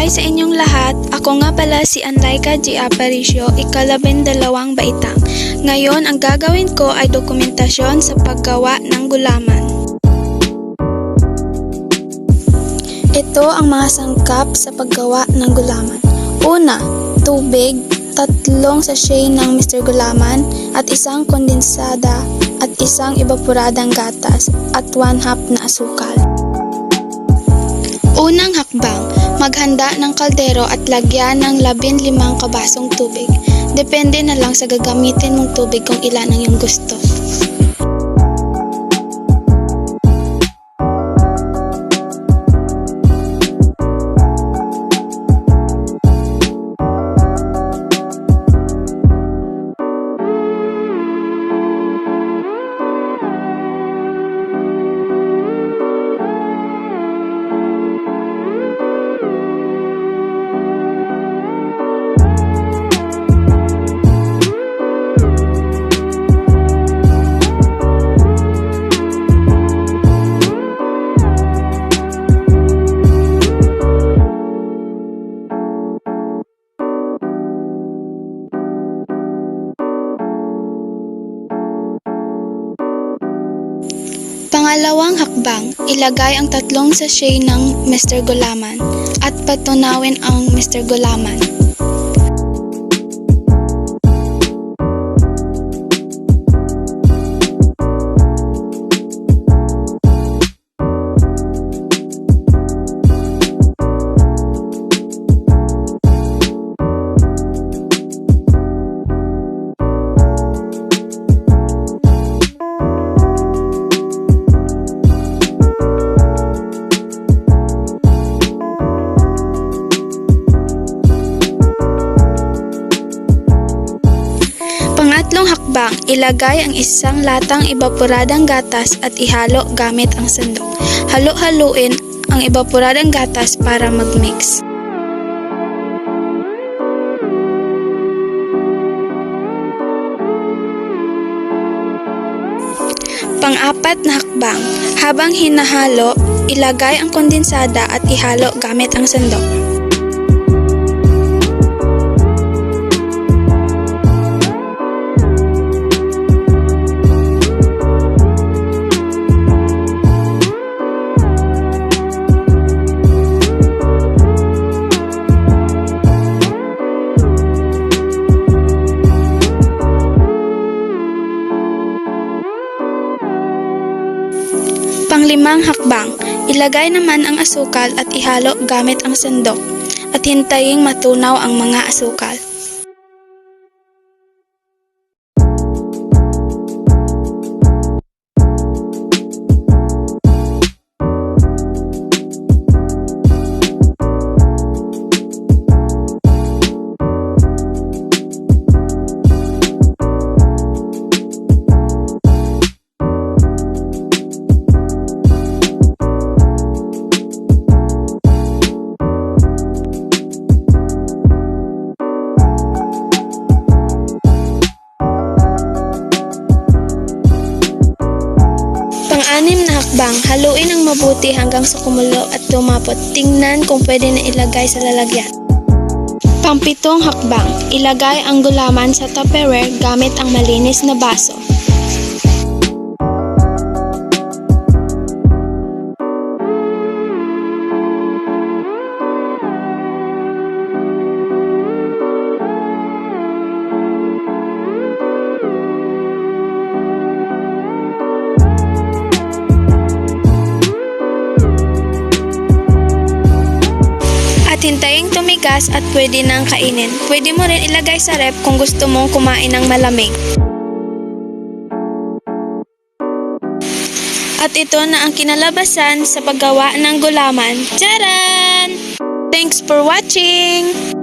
Hi sa inyong lahat, ako nga pala si Anlaika G. Aparicio, ikalabing dalawang baitang. Ngayon, ang gagawin ko ay dokumentasyon sa paggawa ng gulaman. Ito ang mga sangkap sa paggawa ng gulaman. Una, tubig, tatlong sachet ng Mr. Gulaman at isang kondensada at isang evaporadang gatas at 1 half na asukal. Unang hakbang, maghanda ng kaldero at lagyan ng 15 kabasong tubig. Depende na lang sa gagamitin mong tubig kung ilan ang iyong gusto. Pangalawang hakbang, ilagay ang tatlong sachet ng Mr. Gulaman at patunawin ang Mr. Gulaman. Pangatlong hakbang, ilagay ang isang latang evaporadang gatas at ihalo gamit ang sandok. Halo-haluin ang evaporadang gatas para mag-mix. Pang-apat na hakbang, habang hinahalo, ilagay ang kondensada at ihalo gamit ang sandok. Panglimang hakbang, ilagay naman ang asukal at ihalo gamit ang sandok at hintayin matunaw ang mga asukal. Hakbang, haluin ang mabuti hanggang sa kumulo at lumapot. Tingnan kung pwede na ilagay sa lalagyan. Pangpitong hakbang, ilagay ang gulaman sa Tupperware gamit ang malinis na baso. Hintayin tumigas at pwede nang kainin. Pwede mo rin ilagay sa rep kung gusto mong kumain ng malamig. At ito na ang kinalabasan sa paggawa ng gulaman. Charan! Thanks for watching!